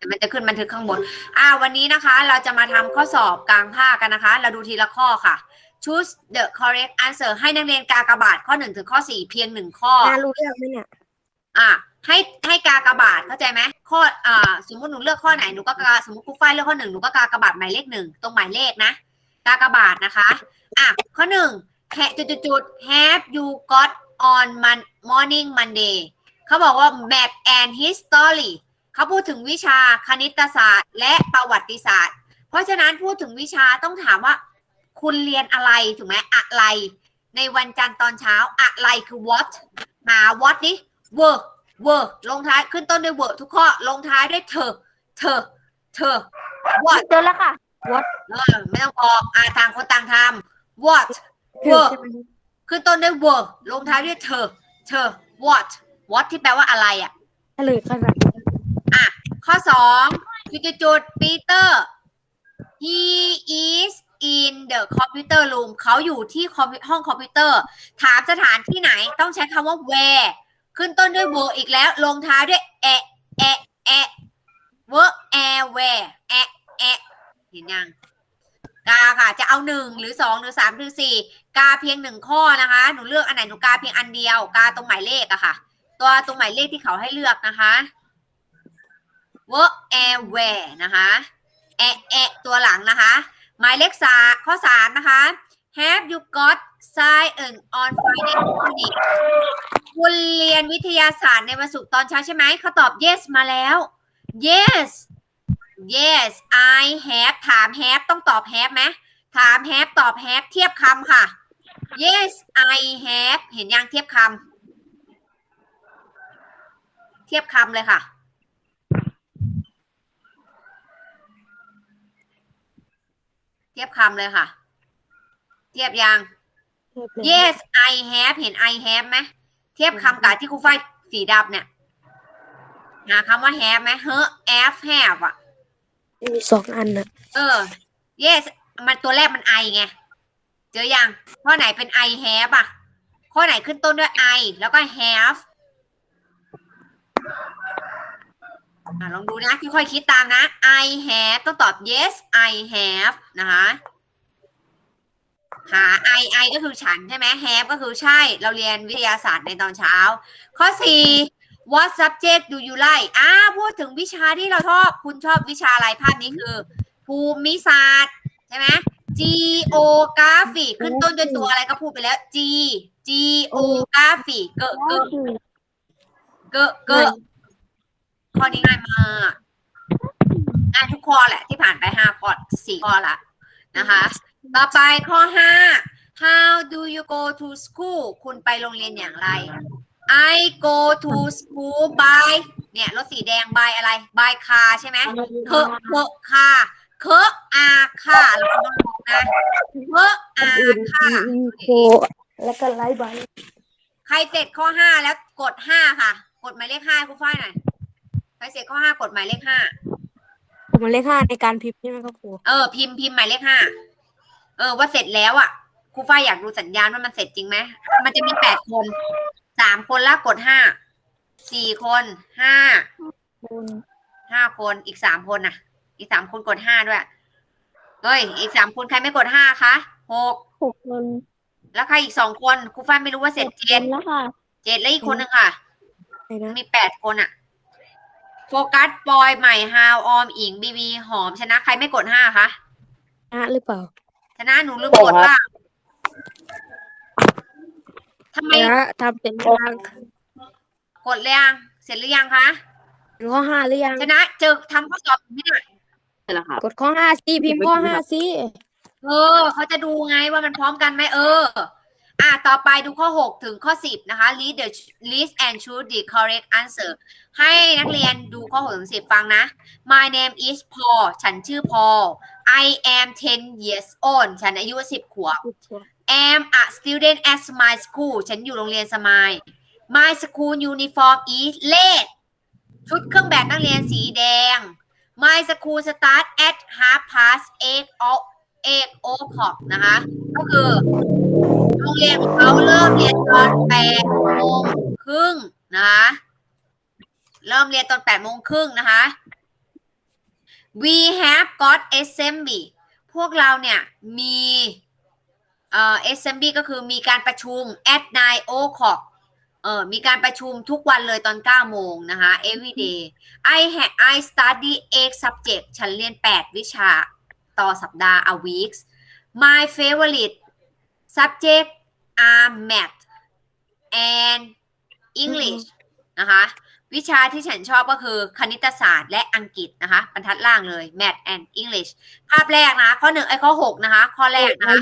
แต่มันจะขึ้นบันทึกข้างบน อ่า วันนี้นะคะ เราจะมาทำข้อสอบกลางภาคกันนะคะ เราดูทีละข้อค่ะ choose the correct answer ให้นักเรียนกากบาทข้อหนึ่งถึงข้อสี่เพียงหนึ่งข้อ น่ารู้เรื่องไหมเนี่ย อะให้ให้กากบาทเข้าใจไหมข้ออ่าสมมติหนูเลือกข้อไหนหนูก็กาสมมติครูฝ้ายเลือกข้อหนึ่งหนูก็กากบาทหมายเลขหนึ่งตรงหมายเลขนะกากบาทนะคะอะข้อหนึ่งแฮจุดจุดจุด have you got on mon morning Monday เขาบอกว่า math and history เขาพูดถึงวิชาคณิตศาสตร์ และประวัติศาสตร์ เพราะฉะนั้นพูดถึงวิชาต้องถามว่า คุณเรียนอะไรถูกไหมอะไร ในวันจันทร์ตอนเช้าอะไรคือ what หา what ดิ work work ลงท้ายขึ้นต้นด้วย work ทุกข้อลงท้ายด้วยเธอ เธอ เธอ what เจอแล้วค่ะเออไม่ต้องบอกอ่าต่างคนต่างทำ what ถึง work ใช่ไหมขึ้นต้นด้วย work ลงท้ายด้วยเธอ เธอ what what ที่แปลว่าอะไรอะเฉลยค่ะ ข้อสองจุดจุดปีเตอร์ he is in the computer room เขาอยู่ที่คอมพิวห้องคอมพิวเตอร์ ถามสถานที่ไหนต้องใช้คำว่า where ขึ้นต้นด้วย w อีกแล้ว ลงท้ายด้วยแอะแอแอ were air where แอแอเห็นยังกาค่ะ จะเอาหนึ่งหรือสองหรือสามหรือสี่กาเพียงหนึ่งข้อนะคะ หนูเลือกอันไหนหนูกาเพียงอันเดียว กาตรงหมายเลขอะค่ะ ตัวตรงหมายเลขที่เขาให้เลือกนะคะ work air where นะคะแอะแอะตัวหลังนะคะ หมายเลขสาข้อสามนะคะ Have you got science on Friday morning คุณเรียนวิทยาศาสตร์ในวันศุกร์ตอนเช้าใช่ไหมเขาตอบ yes มาแล้ว yes yes I have ถาม have ต้องตอบ have ไหมถาม have ตอบ have เทียบคำค่ะ yes I have เห็นยังเทียบคำเทียบคำเลยค่ะ เทียบคำเลยค่ะ เทียบยัง yes I have เห็น I have ไหมเทียบคำกับที่ครูฝ้ายสีดำเนี่ยหาคำว่า have ไหมเฮ้อ have have อะ มีสองอันนะเออ yes มันตัวแรกมัน I ไง เจอยัง ข้อไหนเป็น I have อะ ข้อไหนขึ้นต้นด้วย I แล้วก็ have อะลองดูนะค่อยๆคิดตามนะ I have ต้องตอบ yes I have นะคะหา I I ก็คือฉันใช่ไหม have ก็คือใช่เราเรียนวิทยาศาสตร์ในตอนเช้า ข้อ 4 what subject do you like อ่าพูดถึงวิชาที่เราชอบ คุณชอบวิชาอะไรภาพนี้คือ ภูมิศาสตร์ใช่ไหม geography ขึ้นต้นด้วยตัวอะไรก็พูดไปแล้ว g geography เกอเกอเกอเก ข้อนี้ง่ายมากง่ายทุกข้อแหละที่ผ่านไปห้าข้อสี่ข้อละนะคะ ต่อไปข้อห้า how do you go to school คุณไปโรงเรียนอย่างไร I go to school by เนี่ยรถสีแดง by อะไร by car ใช่ไหมเคอะเคอะค่ะเคอะอาค่ะเราต้องลงนะเคอะอาอื่นค่ะโคแล้วก็ไลฟ์ใบใครเสร็จข้อห้าแล้วกดห้าค่ะ กดหมายเลขห้าคุณฝ้ายหน่อย ใครเสร็จข้อห้ากดหมายเลขห้า ผมเลขห้าในการพิมพ์ใช่ไหมครับครูเออพิมพ์พิมพ์หมายเลขห้าเออว่าเสร็จแล้วอะครูฝ้ายอยากดูสัญญาณว่ามันเสร็จจริงไหมมันจะมีแปดคนสามคนแล้วกดห้าสี่คนห้าห้าคนอีกสามคนน่ะ อีกสามคนกดห้าด้วยเฮ้ยอีกสามคนใครไม่กดห้าคะหกหกคนแล้วใครอีกสองคนครูฝ้ายไม่รู้ว่าเสร็จเจ็ดแล้วค่ะเจ็ดแล้วอีกคนหนึ่งค่ะไหนนะมีแปดคนอะ โฟกัสปอยใหม่ฮาวออมอิงบีบีหอมชนะใครไม่กดห้าคะนะหรือเปล่า ชนะหนูลืมกดว่าทำไมนะทำเป็นยังกดเลยยังเสร็จหรือยังคะข้อห้าหรือยังชนะเจอทำข้อสอบไม่ได้กดข้อห้าสิพิมพ์ข้อห้าสิเออเขาจะดูไงว่ามันพร้อมกันไหมเออ อะต่อไปดูข้อ 6 ถึงข้อ 10 นะคะ read the list and choose the correct answer ให้นักเรียนดูข้อ 6 ถึง 10 ฟังนะ My name is Paul ฉันชื่อ Paul I am 10 years old ฉันอายุ 10 ขวบ am a student at my school ฉันอยู่โรงเรียนสมาย My school uniform is red ชุดเครื่องแบบนักเรียนสีแดง My school start at half past eight o เอกโอคอกนะคะ ก็คือโรงเรียนของเขาเริ่มเรียนตอนแปดโมงครึ่งนะคะเริ่มเรียนตอนแปดโมงครึ่งนะคะ we have got assembly พวกเราเนี่ยมีเอ่อ assembly ก็คือมีการประชุม at 9 o'clock เออมีการประชุมทุกวันเลยตอน9โมงนะคะ every day I have I study eight subject ฉันเรียน 8 วิชา ต่อสัปดาห์ a week my favorite subject are math and English นะคะ วิชาที่ฉันชอบก็คือคณิตศาสตร์และอังกฤษนะคะบรรทัดล่างเลย Math and English ภาพแรกนะ ข้อหนึ่งไอ้ข้อหกนะคะ ข้อแรกนะคะ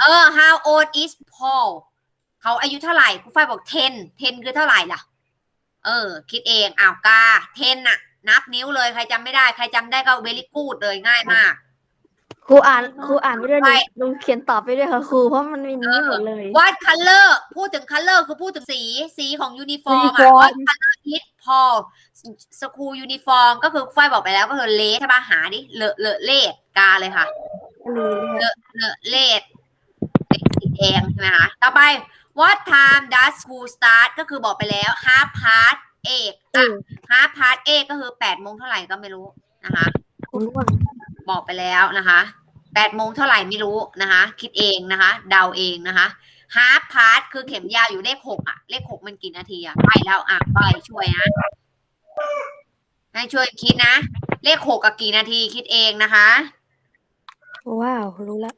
เออ how old is Paul เขาอายุเท่าไหร่ครูฝ้ายบอก 10 10 คือเท่าไหร่ล่ะ เออ คิดเองอ้าวกา 10น่ะ นับนิ้วเลย ใครจำไม่ได้ ใครจำได้ก็ very good เลยง่ายมาก ครูอ่านครูอ่านไปด้วยไปลงเขียนตอบไปด้วยค่ะครูเพราะมันมีนี้หมดเลย What color พูดถึง color คือพูดถึงสีสีของยูนิฟอร์มอะ Uniform What color is Paul school uniform ก็คือฝ้ายบอกไปแล้วก็คือเลสใช่ปะหาดิเลอะเลอะเลดกาเลยค่ะ เลอะเลอะเลดเลดสีแดงใช่ไหมคะต่อไป What time does school start ก็คือบอกไปแล้ว half past eight อะ half past eight ก็คือแปดโมงเท่าไหร่ก็ไม่รู้นะคะ บอกไปแล้วนะคะแปดโมงเท่าไหร่ไม่รู้นะคะ คิดเองนะคะ เดาเองนะคะฮาร์ปพาร์ทคือเข็มยาวอยู่เลขหกอะเลขหกมันกี่นาทีอะไปแล้วอะไปช่วยนะให้ช่วยคิดนะ เลขหกกับกี่นาทีคิดเองนะคะ ว้าว รู้ละ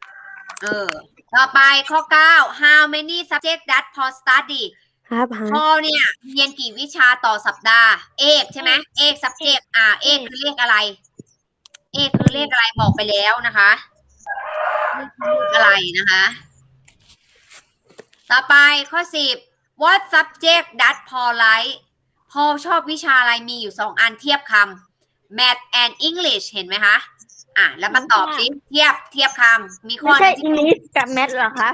เออ ต่อไปข้อเก้า how many subject that Paul study ฮาร์ปฮาร์พอเนี่ยเรียนกี่วิชาต่อสัปดาห์ เอกใช่ไหมเอก subject อ่า เอกคือเลขอะไร เอกคือเลขอะไรบอกไปแล้วนะคะเลขคือเลขอะไรนะคะ ต่อไปข้อสิบ what subject that Paul like พอชอบวิชาอะไรมีอยู่สองอันเทียบคำ math and English เห็นไหมคะ อะ แล้วมาตอบสิ เทียบเทียบคำมีข้ไม่อหใช่นึ่งอังที่กฤษกับแมทเหรอคะ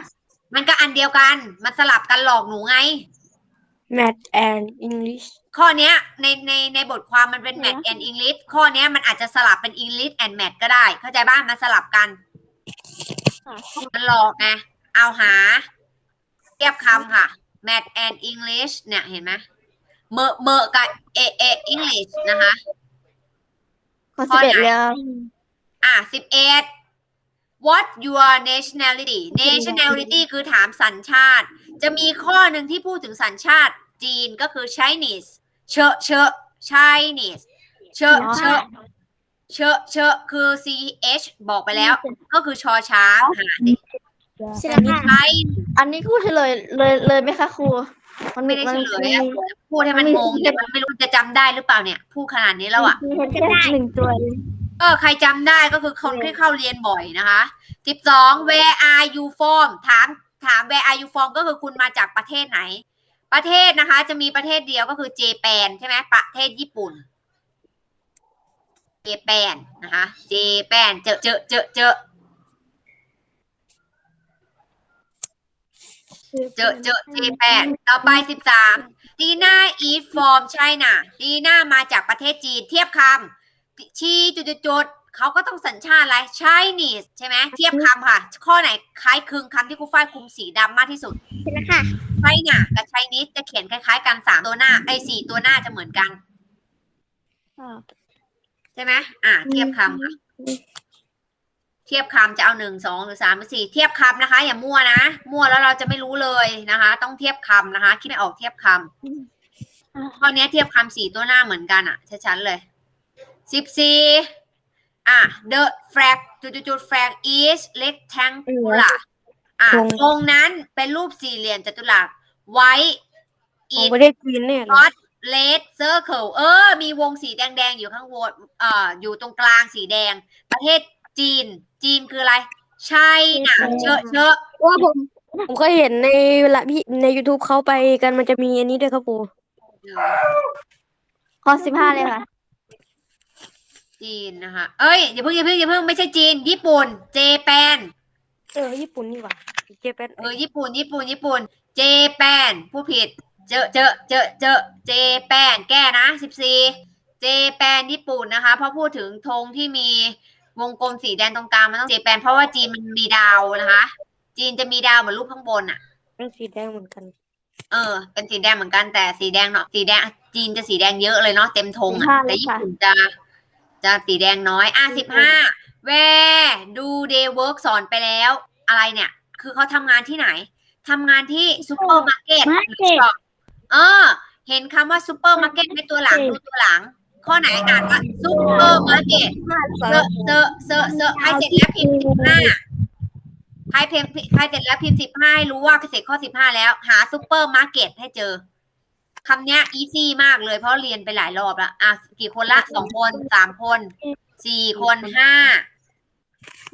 มันก็อันเดียวกัน มันสลับกันหลอกหนูไงแมทแอนอังกฤษ ข้อเนี้ยในในในบทความมันเป็น Math and English ข้อเนี้ยมันอาจจะสลับเป็น English and Math ก็ได้ เข้าใจบ้างมันสลับกันมันหลอกไงเอาหาเทียบคำค่ะ Math and English เนี่ยเห็นไหมเมอเมอกับเอเอ English นะคะข้อข้สิอบเอ็ดไหนแล้วอะสิบเอ็ด what your nationality nationality คือถามสัญชาติ จะมีข้อหนึ่งที่พูดถึงสัญชาติจีนก็คือ Chinese เชอะเชอะ Chinese เชอะเชอะเชอะเชอะคือ ch บอกไปแล้ว ก็คือชอช้างหาสิใช่ใช่อันนี้ครูเฉลยเลยเลยไหมคะครู มันไม่ได้มันเฉลยอะพูดให้มันงงเนี่ยมันไม่รู้จะจำได้หรือเปล่าเนี่ยพูดขนาดนี้แล้วอะมีแค่หนึ่งตัวเลยก็ใครจำได้ก็คือคนที่เข้าเรียนบ่อยนะคะสิบสอง where are you from ถามถาม where are you from ก็คือคุณมาจากประเทศไหน ประเทศนะคะ จะมีประเทศเดียวก็คือเจแปนใช่ไหมประเทศญี่ปุ่น เจแปนนะคะ เจแปนเจอเจอเจอเจอเจอเจอเจแปนต่อไปสิบสามดีน่า eat from China ดีน่ามาจากประเทศจีนเทียบคำชีจุดจุด เขาก็ต้องสัญชาติอะไร Chinese ใช่ไหมเทียบคำค่ะ ข้อไหนคล้ายคลึงคำที่ครูฝ้ายคุมสีดำมากที่สุดใช่ไหมค่ะ China กับ Chinese จะเขียนคล้ายๆกันสามตัวหน้าไอ้สี่ตัวหน้าจะเหมือนกัน ใช่ไหมอ่า เทียบคำค่ะเทียบคำจะเอาหนึ่งสองหรือสามหรือสี่เทียบคำนะคะ อย่ามั่วนะ มั่วแล้วเราจะไม่รู้เลยนะคะ ต้องเทียบคำนะคะคิดไม่ออกเทียบคำข้อเนี้ยเทียบคำสี่ตัวหน้าเหมือนกันอะชัดๆเลยสิบสี่ อะ the flag จุดจุดๆๆ flag is rectangular อะวงตรงนั้นเป็นรูปสี่เหลี่ยมจัตุรัสไว้ของ in ประเทศจีนเนี่ยเหรอ dot red circle เออ มีวงสีแดงๆ อยู่ข้างบนเอ่ออยู่ตรงกลางสีแดง ประเทศจีน จีนคืออะไร ใช่นะเชอะเชอะว่าผม ผมเคยเห็นในเวลาพี่ใน YouTube เขาไปกันมันจะมีอันนี้ด้วยครับปูข้อสิบห้าเลยค่ะ จีนนะคะเอ้ยอย่าเพิ่งอย่าเพิ่งอย่าเพิ่งไม่ใช่จีน ญี่ปุ่น เจแปนเออญี่ปุ่นนี่หว่าเจแปนเออญี่ปุ่น ญี่ปุ่น ญี่ปุ่น เจแปนผู้ผิด เจอเจอเจอเจอเจแปนแก้นะสิบสี่เจแปนญี่ปุ่นนะคะเพราะพูดถึงธงที่มีวงกลมสีแดงตรงกลางมันต้องเจแปนเพราะว่าจีนมันมีดาวนะคะ จีนจะมีดาวเหมือนรูปข้างบนอะเป็นสีแดงเหมือนกัน เออ เป็นสีแดงเหมือนกันแต่สีแดงเนาะสีแดงจีนจะสีแดงเยอะเลยเนาะเต็มธงอะค่ะแต่ญี่ปุ่นจะ จะสีแดงน้อย อะสิบห้า where do they work สอนไปแล้ว อะไรเนี่ย คือเขาทำงานที่ไหนทำงานที่ซูเปอร์มาร์เก็ต Market เออ เห็นคำว่าซูเปอร์มาร์เก็ตในตัวหลังดูตัวหลัง ข้อไหนอ่านว่าซูเปอร์มาร์เก็ตเซอร์เซอร์เซอร์เซอร์ใครเสร็จแล้วพิมพ์สิบห้าใครพิมพ์ใครเสร็จแล้วพิมพ์สิบห้าให้รู้ว่าเสร็จข้อสิบห้าแล้ว หาซูเปอร์มาร์เก็ตให้เจอ คำเนี้ยอีซี่มากเลยเพราะเรียนไปหลายรอบแล้วอะกี่คนละสองคนสามคนสี่คนห้า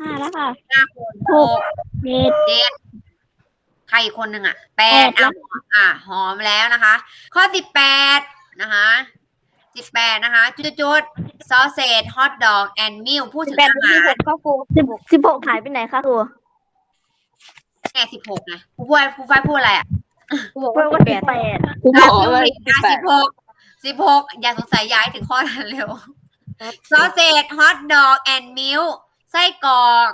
ห้าแล้วค่ะห้าคนหกเจ็ดเจ็ดใครอีกคนหนึ่งอะแปดแปดแล้อะวอะหอมแล้วนะคะ ข้อสิบแปดนะคะสิบแปดนะคะ จุดจุดซอสเซจฮอทดอกแอนด์มิลพูดถึงแปดอาสิหาบหรกข้อครูสิบสิบหกหายไปไหนคะครูแง่สิบหกไงครูฝ้ายครูฝ้ายพูดอะไรอะ ครูบอกเพื่อว่าว่าแปสิบดแปดครูบอกว่าสิบหกสิบหกอย่าสงสัยย้ายถึงข้อนั้นเร็วซอสเซจฮอทดอกแอนด์มิลไส้กรอก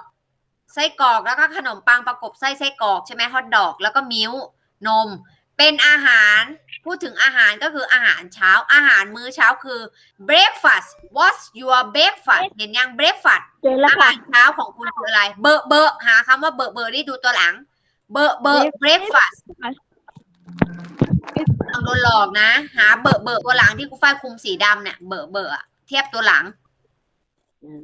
ไส้กรอกแล้วก็ขนมปังประกบไส้ไส้กรอกใช่ไหมฮอทดอกแล้วก็มิลนม เป็นอาหารพูดถึงอาหารก็คืออาหารเช้าอาหารมื้อเช้าคือ breakfast what's your breakfast เห็นยัง breakfast เจอแล้วอาค่ะหารเช้าของคุณคืออะไร เบอร์เบอร์หาคำว่าเบอร์เบอร์นี่ดูตัวหลัง เบอร์เบอร์ breakfast ต้อง โดนหลอกนะ หาเบอร์เบอร์ตัวหลังที่กูฝ้ายคุมสีดำเนี่ย เบอร์เบอร์อะเทียบตัวหลัง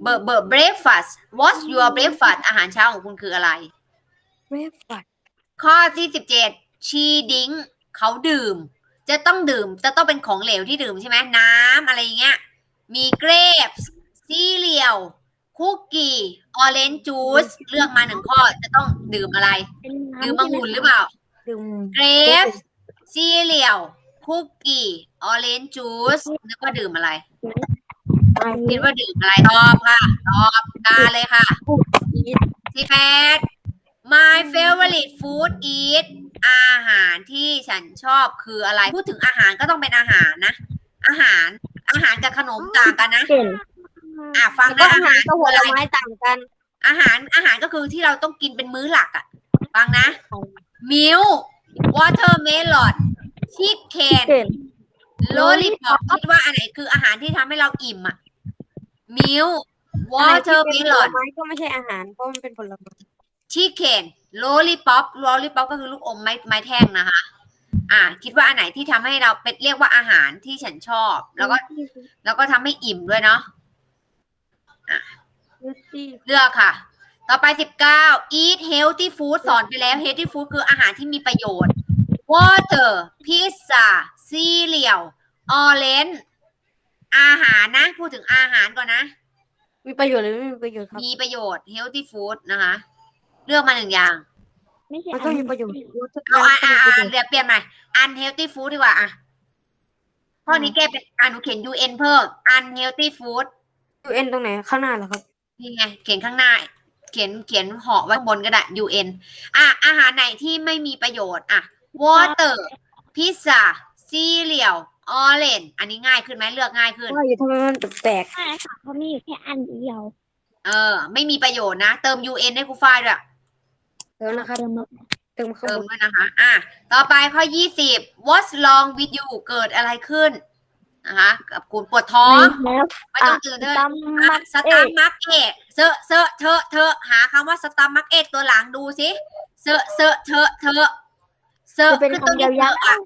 เบอร์เบอร์ breakfast what's your breakfast อาหารเช้าของคุณคืออะไรแม่ฝัดข้อที่สิบเจ็ดชีดิงเขาดื่ม จะต้องดื่มจะต้องเป็นของเหลวที่ดื่มใช่ไหมน้ำอะไรอย่างเงี้ย มีเกรปซีเรียลคุกกี้ออเรนจ์จูสเลือกมาหนึ่งข้อจะต้องดื่มอะไร ดื่มมังุ่นหรือเปล่า ดื่มเกรป ซีเรียลคุกกี้ ออเรนจ์จูสนึกว่าดื่มอะไร คิดว่าดื่มอะไร ตอบค่ะ ตอบกาเลยค่ะสิแปด my favorite food is อาหารที่ฉันชอบคืออะไร พูดถึงอาหารก็ต้องเป็นอาหารนะ อาหาร อาหารกับขนมต่างกันนะเก่งอะฟังก็นะอาอาหาหารรกับคืผอลอะไรไม้ต่างกัน อาหารอาหารก็คือที่เราต้องกินเป็นมื้อหลักอะ ฟังนะ milk watermelon chicken เก่ง lollipop คิดว่าอันไหนคืออาหารที่ทำให้เราอิ่มอะ milk ผล watermelon ไม้ก็ไม่ใช่อาหารเพราะมันเป็นผลไม้ชิคเก้นโลลิป o อปโลลิป o อปก็คือลูกอมไม้ไม้แท่งนะคะ อ่า คิดว่าอันไหนที่ทำให้เราเป็นเรียกว่าอาหารที่ฉันชอบ แล้วก็แล้วก็ทำให้อิ่มด้วยเนาะ เลือกค่ะ ต่อไปสิบเก้า eat healthy food สอนไปแล้ว healthy food คืออาหารที่มีประโยชน์ water pizza cereal orange อาหารนะ พูดถึงอาหารก่อนนะ มีประโยชน์หรือไม่มีประโยชน์ครับมีประโยชน์ healthy food นะคะ เลือกมาหนึ่งอย่าง ไม่ใช่มันก็มีประโยชน์เอาอะอะอะเดี๋ยวเปลี่ยนใหม่ unhealthy food ดีกว่าอะข้อนี้แก้เป็นอะหนูเขียน un เพิ่ม unhealthy food ยูเอ็นตรงไหนข้างหน้าเหรอครับ นี่ไง เขียนข้างหน้า เขียนเขียนเหาะไว้ข้างบนก็ได้ un อะอาหารไหนที่ไม่มีประโยชน์อะ water pizza cereal orange อันนี้ง่ายขึ้นไหมเลือกง่ายขึ้น ว่าอยู่ทำไมมันแปลกใช่ค่ะเพราะมีอยู่แค่อันเดียวเออ ไม่มีประโยชน์นะ เติม un ให้ครูฝ้ายด้วยๆเดี๋ยวนะครับเติมมาเติมข้างเติบมนด้วยนะคะ อะ ต่อไปข้อ 20 what's wrong with you เกิดอะไรขึ้น นะคะกับคุณปวดท้องแล้วไม่ต้องตื่นเต้นตามมักสตาร์มักเอทเซอะเซอะเธอะเธอะหาคำว่าสตาร์มักเอทตัวหลังดูสิเซอะเซอะเธอะเธอะเซอะเป็นขึ้นต้นคำด้วยเธยาวอะอะ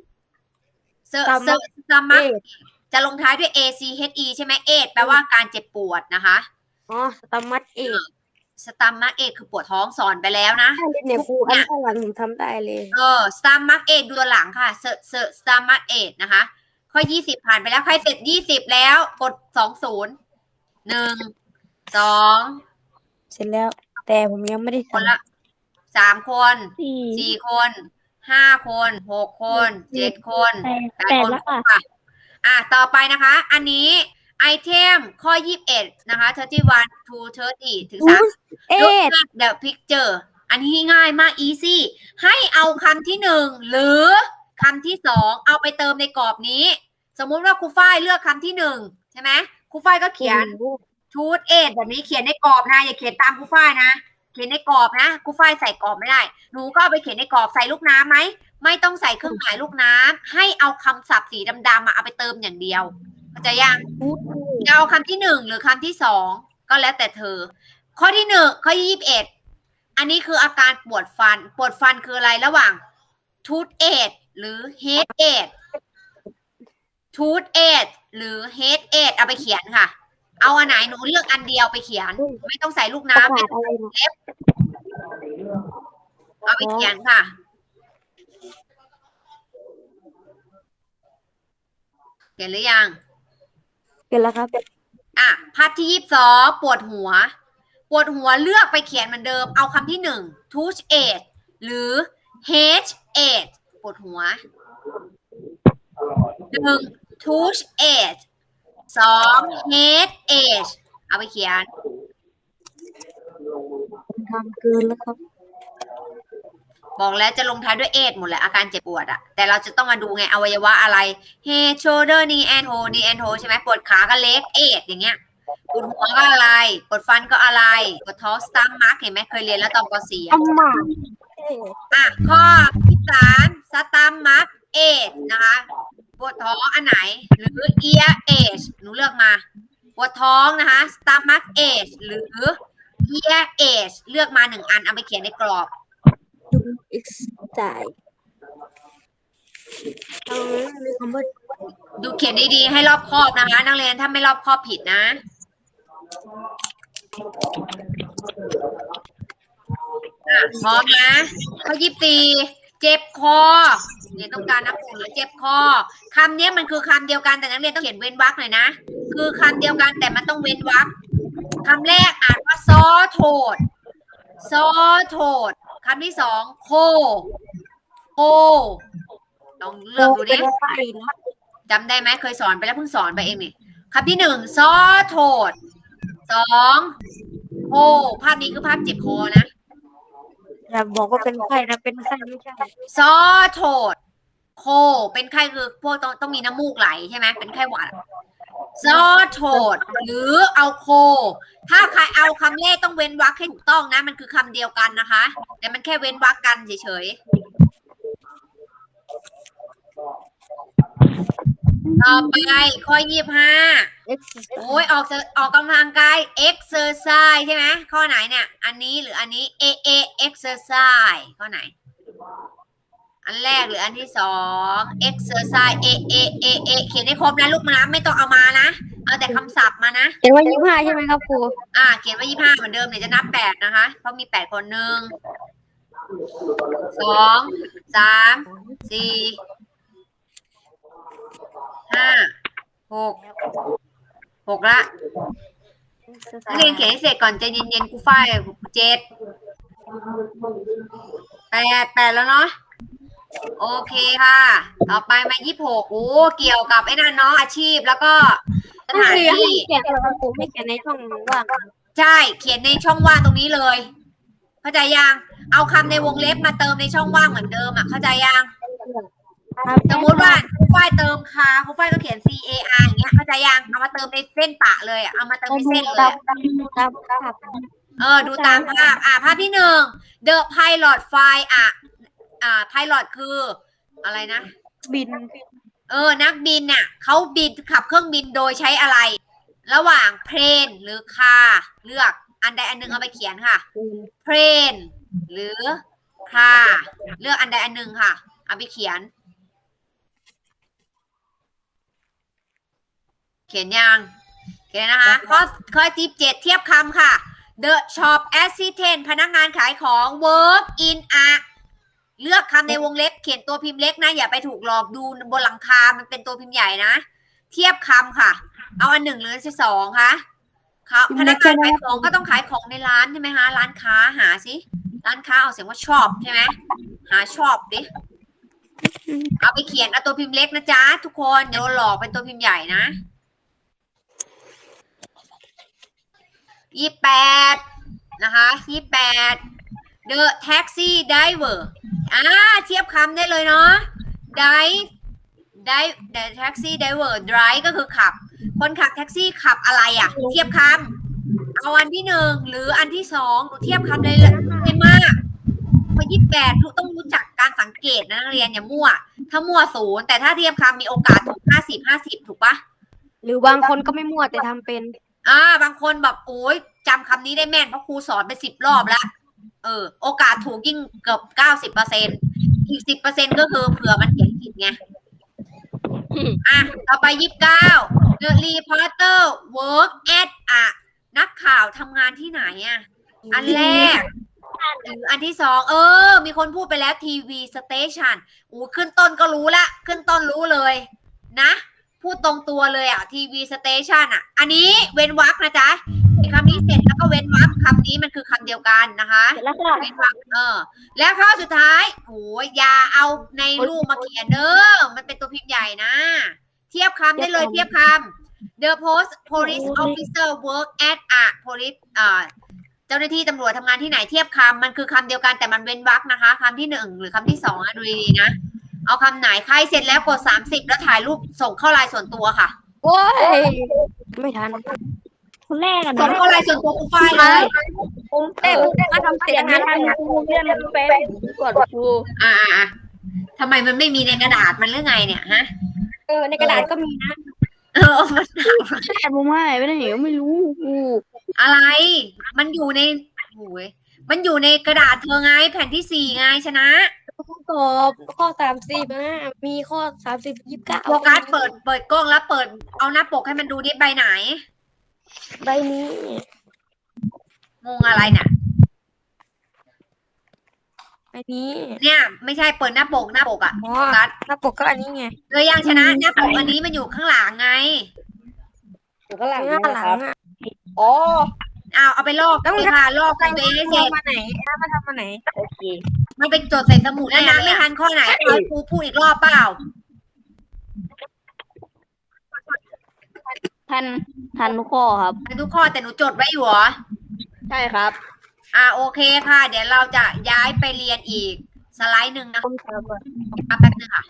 เซอะเซอะสตาร์มักเอ๊ะจะลงท้ายด้วย A C H E ใช่ไหมเอทแปลว่าการเจ็บปวดนะคะอ๋อสตาร์มัดเอกสตาร์มักเอทคือปวดท้องสอนไปแล้วนะถ้าเล่นเนี่ยครูอันข้างหลังหนูทำได้เลย เออสตาร์มักเอทดูตัวหลังค่ะเซอะเซอะสตาร์มักเอทนะคะ ข้อ20ผ่านไปแล้วใครเสร็จ20แล้วกด20หนึ่งสองเสร็จแล้ว แต่ผมยังไม่ได้คนทำละสามคนสี่สี่คนห้าคนหกคนเจ็ดคนแปดแปดแปดคนแล้วค่ะ ค่ะอะ ต่อไปนะคะ อันนี้ไอเทมข้อยี่สิบเอ็ดนะคะ31 to 30ถึงสามเอ็ด look at the picture อันนี้ง่ายมาก easy ให้เอาคำที่หนึ่งหรือ คำที่สองเอาไปเติมในกรอบนี้ สมมุติว่าครูฝ้ายเลือกคำที่หนึ่งใช่ไหมครูฝ้ายก็เขียนทูตเอ็ดแบบนี้เขียนในกรอบนะอย่าเขียนตามครูฝ้ายนะเขียนในกรอบนะครูฝ้ายใส่กรอบไม่ได้หนูก็เอาไปเขียนในกรอบใส่ลูกน้ำไหมไม่ต้องใส่เครื่องหมายลูกน้ำให้เอาคำศัพท์สีดำๆมาเอาไปเติมอย่างเดียวเข้าใจยังจะเอาคำที่หนึ่งหรือคำที่สองก็แล้วแต่เธอ ข้อที่หนึ่งข้อที่ยี่สิบเอ็ดอันนี้คืออาการปวดฟัน ปวดฟันคืออะไรระหว่าง tooth ache หรือ head ache tooth ache หรือ head ache เอาไปเขียนค่ะ เอาอันไหนหนูเลือกอันเดียวไปเขียน ไม่ต้องใส่ลูกประน้ำกาศอะไรนะเอาไปเขียนค่ะเขียนหรือยังเห็นแล้วครับอะภาพที่ยี่สิบสองปวดหัว ปวดหัวเลือกไปเขียนเหมือนเดิม เอาคำที่หนึ่ง touch ache หรือ head ache ปวดหัวหนึ่ง touch ache สอง head ache เอาไปเขียนทำเกินแล้วครับ บอกแล้วจะลงท้ายด้วยเอทหมดแหละอาการเจ็บปวดอะแต่เราจะต้องมาดูไงอวัยวะอะไร head shoulder knee and toe knee and toe ใช่ไหมปวดขาก็เล็กเอทอย่างเงี้ยปวดหัวก็อะไร ปวดฟันก็อะไร ปวดท้อง stomach เห็นไหมเคยเรียนแล้วตอนป .4 อะทำหมาอะข้อ ที่สาม stomach ache นะคะปวดท้องอันไหน หรือ ear ache หนูเลือกมาปวดท้องนะคะ stomach ache หรือ ear ache เลือกมาหนึ่งอันเอาไปเขียนในกรอบดูเอ็กซ์จ่ายเอามีคำว่าดูเขียนดีๆ ให้รอบคอบนะคะ นักเรียนถ้าไม่รอบคอบผิดนะอะพร้อมนะข้อยี่ปี เจ็บคอเรียนต้องการน้ำอุ่นหรือเจ็บคอคำนี้มันคือคำเดียวกันแต่นักเรียนต้องเขียนเว้นวรรคหน่อยนะ คือคำเดียวกันแต่มันต้องเว้นวรรคคำแรกอ่านว่าซอโทดซอโทดคำที่สองโค โคลองเลือกดูเป็ดินไฟนะจำได้ไหมเคยสอนไปแล้วเพิ่งสอนไปเองนี่คำที่หนึ่งซอโทดสองโคภาพนี้คือภาพเจ็บคอนะ อย่าบอกว่าเป็นไข้นะเป็นไข้ไม่ใช่ซอโทดโค เป็นไข้คือพวกต้องต้องมีน้ำมูกไหลใช่ไหมเป็นไข้หวัดซอโทดหรือเอาโค ถ้าใครเอาคำเลขต้องเว้นวรรคให้ถูกต้องนะ มันคือคำเดียวกันนะคะ แต่มันแค่เว้นวรรคกันเฉยๆ ต่อไปข้อยี่ห้าเอ็กซ์โอ้ยออกเสออกกำลังกาย exercise ใช่ไหมข้อไหนเนี่ย อันนี้หรืออันนี้ a a exercise ข้อไหน อันแรกหรืออันที่สอง exercise a a a a เขียนให้ครบนะลูกนะไม่ต้องเอามานะ เอาแต่คำศัพท์มานะเห็นว่ายี่ห้าใช่ไหมครับครู อ่า เขียนว่ายี่ห้าเหมือนเดิมเดี๋ยวจะนับแปดนะคะ เพราะมีแปดคนหนึ่งสองสามสี่ ห้าหกหกละนักเรียนเขียนให้เสร็จก่อนใจเย็นๆกูฝ้ายเจ็ดแปดแปดแล้วเนาะโอเคค่ะ ต่อไปมายี่หกโอ้เกี่ยวกับไอ้นั่นเนาะอาชีพแล้วก็สถานให้ที่เขียนครับครูให้เขียนในช่องว่างใช่เขียนในช่องว่างตรงนี้เลย เข้าใจยังเอาคำในวงเล็บมาเติมในช่องว่างเหมือนเดิมอะเข้าใจยัง สมมติว่าครูฝ้ายเติมคาครูฝ้ายก็เขียน C A R อย่างเงี้ยเข้าใจยังเอามาเติมในเส้นปะเลยอะเอามาเติมในดูเส้นเลยตามอะตามดูตามภาพเออดูตามภาพ อ่าภาพที่หนึ่ง The Pilot Fly อะอ่า Pilot คืออะไรนะ บิน เออ นักบินเนี่ยเขาบินขับเครื่องบินโดยใช้อะไร ระหว่าง plane หรือ car เลือกอันใดอันหนึ่งเอาไปเขียนค่ะ plane หรือ car เลือกอันใดอันหนึ่งค่ะ เอาไปเขียน เขียนยังเขียนนะคะ ข้อข้อที่เจ็ดเทียบคำค่ะ The shop assistant พนักงานขายของ work in a เลือกคำในวงเล็บ เขียนตัวพิมพ์เล็กนะ อย่าไปถูกหลอกดูบนหลังคา มันเป็นตัวพิมพ์ใหญ่นะ เทียบคำค่ะ เอาอันหนึ่งหรืออันที่สองคะเขาพนักงานขายของก็ต้องขายของในร้านใช่ไหมคะ ร้านค้าหาสิ ร้านค้าเอาเสียงว่าชอบใช่ไหม หาชอบดิ เอาไปเขียนเอาตัวพิมพ์เล็กนะจ๊ะทุกคน เดี๋ยวหลอกเป็นตัวพิมพ์ใหญ่นะ ยี่แปดนะคะยี่แปด the taxi driver อ่าเทียบคำได้เลยเนาะ drive drive the taxi driver drive ก็คือขับ คนขับแท็กซี่ขับอะไรอะ่ะ เทียบคำเอาอันที่หนึ่งหรืออันที่สองหนูเทียบคำเลยได้มากพอยี่แปดต้องรู้จักการสังเกตนะนักเรียนอย่ามั่ว ถ้ามั่วศูนย์แต่ถ้าเทียบคำมีโอกาสถูกห้าสิบห้าสิบถูกปะหรือบางคนก็ไม่มั่วแต่ทำเป็น อ่า บางคนแบบโอ้ยจำคำนี้ได้แม่นเพราะครูสอนไปสิบรอบแล้ว เออ โอกาสถูกยิ่งเกือบเก้าสิบเปอร์เซ็นอีกสิบเปอร์เซ็นก็คือเผื่อมันเขียนผิดไง อะ ต่อไปยี่สิบเก้า The reporter work at อะนักข่าวทำงานที่ไหนอะ อันแรกหรืออันที่สอง เออ มีคนพูดไปแล้วทีวีสเตชันอู้ขึ้นต้นก็รู้ละ ขึ้นต้นรู้เลย นะ พูดตรงตัวเลยอะทีวีสเตชันอะ อันนี้เว้นวรรคนะจ๊ะคำนี้เสร็จแล้วก็เว้นวรรคคำนี้มันคือคำเดียวกันนะคะเสร็จแล้วค่ะเว้นวรรคเออ แล้วข้อสุดท้ายโอ้ยอย่าเอาในรูปมาเขียนเด้อมันเป็นตัวพิมพ์ใหญ่นะ เทียบคำได้เลยเทียบคำ The post police officer work at a police อ่าเจ้าหน้าที่ตำรวจทำงานที่ไหนเทียบคำมันคือคำเดียวกันแต่มันเว้นวรรคนะคะคำที่หนึ่งหรือคำที่สองอะดูดีๆนะ เอาคำไหนใครเสร็จแล้วกดสามสิบแล้วถ่ายรูปส่งเข้าไลน์ส่วนตัวค่ะ โอ้ยไม่ทันคนแรกอะส่งนะเข้าไลน์ส่วนตัวกูไฟล์เลย ผมเต้ผมก็ทำเสร็จเสียงงาไม่นทันทำงานครูเรียนเป็นก่อนครูอ่าอ่าทำไมมันไม่มีในกระดาษมันเรื่องไงเนี่ยฮะเออในกระดาษก็มีนะเออมันแต่ผมไม่ไม่ได้ก็ไม่รู้ครูอะไร มันอยู่ในโอ้ยมันอยู่ในกระดาษเธอไงแผ่นที่สี่ไงชนะ ข้อสอบข้อสามสิบนะ มีข้อสามสิบยี่สิบเก้าโฟกัสเปิดเปิดกล้องแล้วเปิด เอาหน้าปกให้มันดูดิใบไหนใบนี้งงอะไรเนี่ยใบนี้เนี่ย ไม่ใช่เปิดหน้าปกหน้าปกอะอ๋อโฟกัสหน้าปกก็อันนี้ไงเลยยังชนะหน้าปกอันนี้มันอยู่ข้างหลังไงอยู่ข้างหลังหน้าหลังอะอ๋อ เอาเอาไปลอกแล้วมันเลยค่ะลอกของตัวเองให้เสร็จทำมาไหนแล้วมาทำมาไหน โอเค มันเป็นจดใส่สมุดแล้วนะไม่ทันข้อไหนเอาครูพูดอีกรอบเปล่า ทันทันทุกข้อครับทันทุกข้อแต่หนูจดไว้อยู่เหรอ ใช่ครับ อ่าโอเคค่ะ เดี๋ยวเราจะย้ายไปเรียนอีก สไลด์หนึ่งนะผมถามก่อนอะแป๊บนึงค่ะ